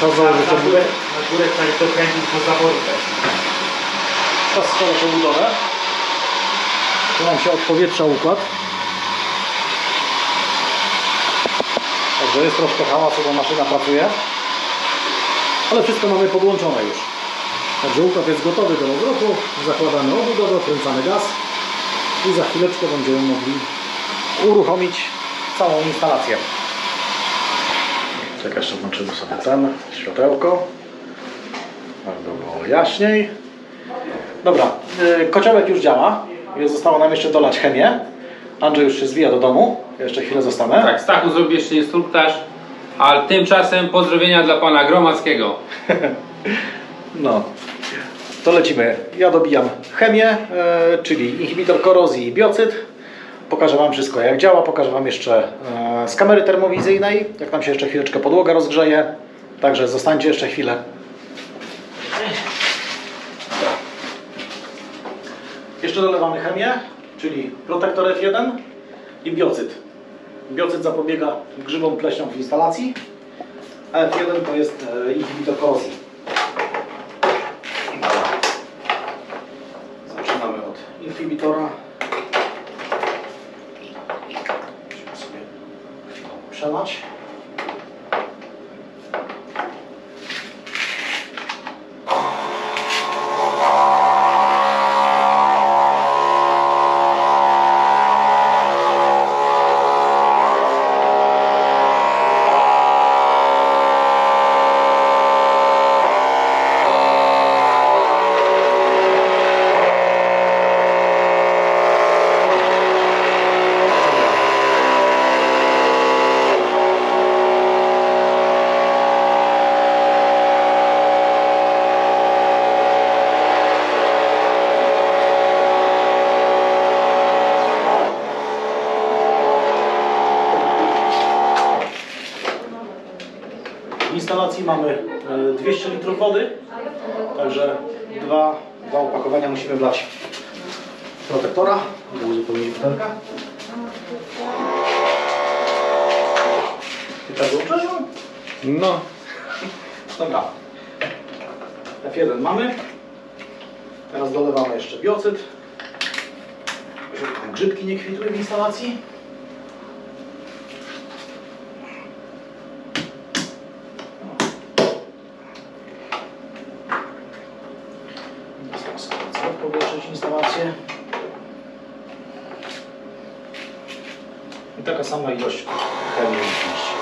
czas założyć Na obudowę. górę, na górę trzeba to kręcić po zaworu też. Czas składać obudowę. Tu nam się odpowietrza układ. Także jest troszkę hałasu, bo maszyna pracuje. Ale wszystko mamy podłączone już. Także układ jest gotowy do rozruchu. Zakładamy obudowę, kręcamy gaz i za chwileczkę będziemy mogli uruchomić całą instalację. Czekaj, jeszcze włączymy sobie ten światełko, aby było jaśniej. Dobra, y, kociołek już działa. Zostało nam jeszcze dolać chemię. Andrzej już się zwija do domu. Jeszcze chwilę zostanę. Tak, Stachu zrobi jeszcze instruktaż, a tymczasem pozdrowienia dla pana Gromackiego. No, to lecimy. Ja dobijam chemię, e, czyli inhibitor korozji i biocyd. Pokażę Wam wszystko jak działa. Pokażę Wam jeszcze e, z kamery termowizyjnej, jak nam się jeszcze chwileczkę podłoga rozgrzeje. Także zostańcie jeszcze chwilę. Jeszcze dolewamy chemię, czyli protektor F1 i biocyd. Biocyd zapobiega grzybom pleśniom w instalacji, a F1 to jest e, inhibitor korozji. Zaczynamy od inhibitora. Musimy sobie chwilę przelać. W instalacji mamy e, 200 litrów wody, także dwa, dwa opakowania musimy wlać protektora, by uzupełnić butelkę. I tak uczysz? No. Dobra. F1 mamy. Teraz dolewamy jeszcze biocyd. Żeby grzybki nie kwitły w instalacji. Teraz powiększyć instalację. I taka sama ilość chemii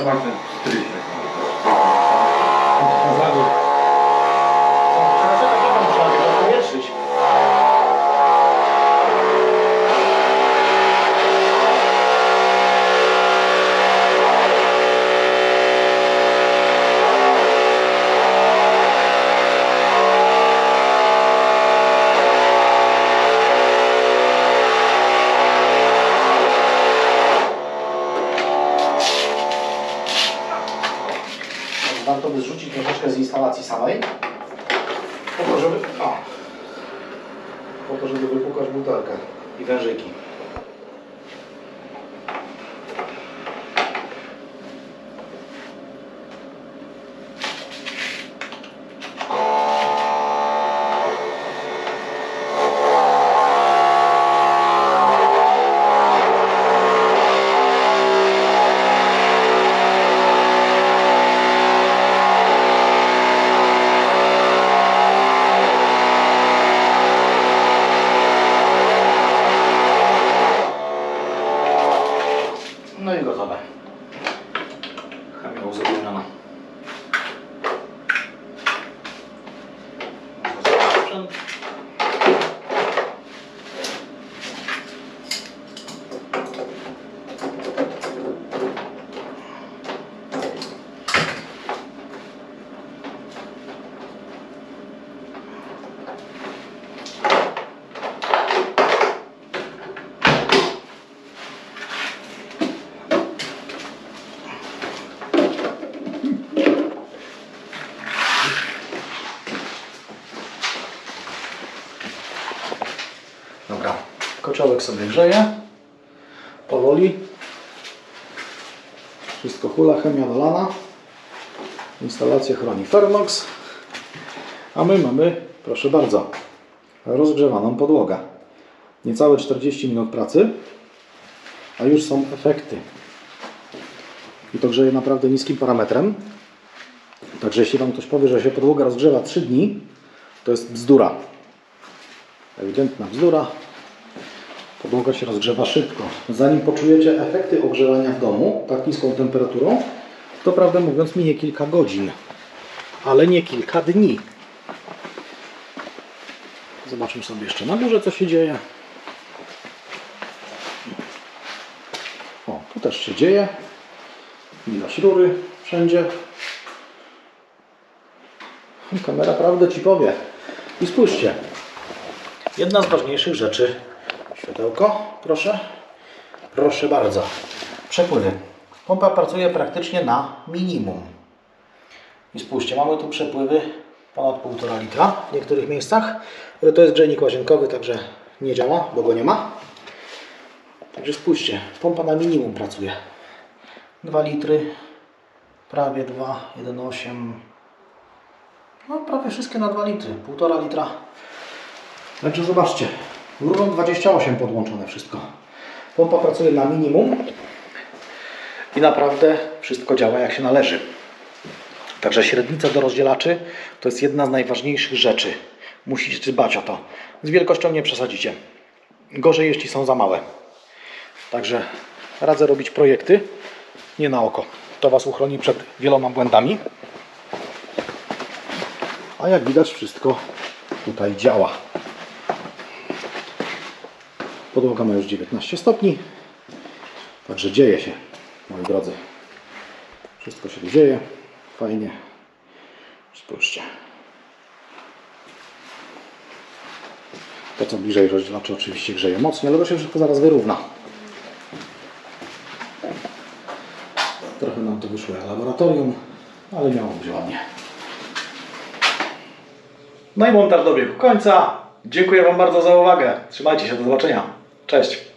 Dobra, ten Troszeczkę z instalacji samej. Po to, żeby, o, po to, żeby wypukać butelkę i wężyki. awesome. Dobra, kociołek sobie grzeje. Powoli. Wszystko hula, chemia dolana. Instalację chroni Fernox. A my mamy, proszę bardzo, rozgrzewaną podłogę. Niecałe 40 minut pracy, a już są efekty. I to grzeje naprawdę niskim parametrem. Także jeśli Wam ktoś powie, że się podłoga rozgrzewa 3 dni, to jest bzdura. Ewidentna bzdura. Podłoga się rozgrzewa szybko. Zanim poczujecie efekty ogrzewania w domu tak niską temperaturą, to prawdę mówiąc minie kilka godzin, ale nie kilka dni. Zobaczmy sobie jeszcze na górze, co się dzieje. O, tu też się dzieje. Widać rury wszędzie. Kamera prawdę Ci powie. I spójrzcie. Jedna z ważniejszych rzeczy. Światełko, proszę. Proszę bardzo. Przepływy. Pompa pracuje praktycznie na minimum. I spójrzcie, mamy tu przepływy ponad 1,5 litra w niektórych miejscach. To jest grzejnik łazienkowy, także nie działa, bo go nie ma. Także spójrzcie, pompa na minimum pracuje. 2 litry, prawie 2, 1,8. No prawie wszystkie na 2 litry, 1,5 litra. Także zobaczcie, rurą 28 podłączone wszystko. Pompa pracuje na minimum i naprawdę wszystko działa jak się należy. Także średnica do rozdzielaczy to jest jedna z najważniejszych rzeczy. Musicie dbać o to. Z wielkością nie przesadzicie. Gorzej, jeśli są za małe. Także radzę robić projekty nie na oko. To Was uchroni przed wieloma błędami. A jak widać wszystko tutaj działa. Podłoga ma już 19 stopni. Także dzieje się, moi drodzy. Wszystko się dzieje. Fajnie. Spójrzcie. To co bliżej rozdzielacza oczywiście grzeje mocniej, ale to się wszystko zaraz wyrówna. Trochę nam to wyszło jak laboratorium, ale miało być ładnie. No i montaż dobiegł końca. Dziękuję Wam bardzo za uwagę. Trzymajcie się, do zobaczenia. Cześć.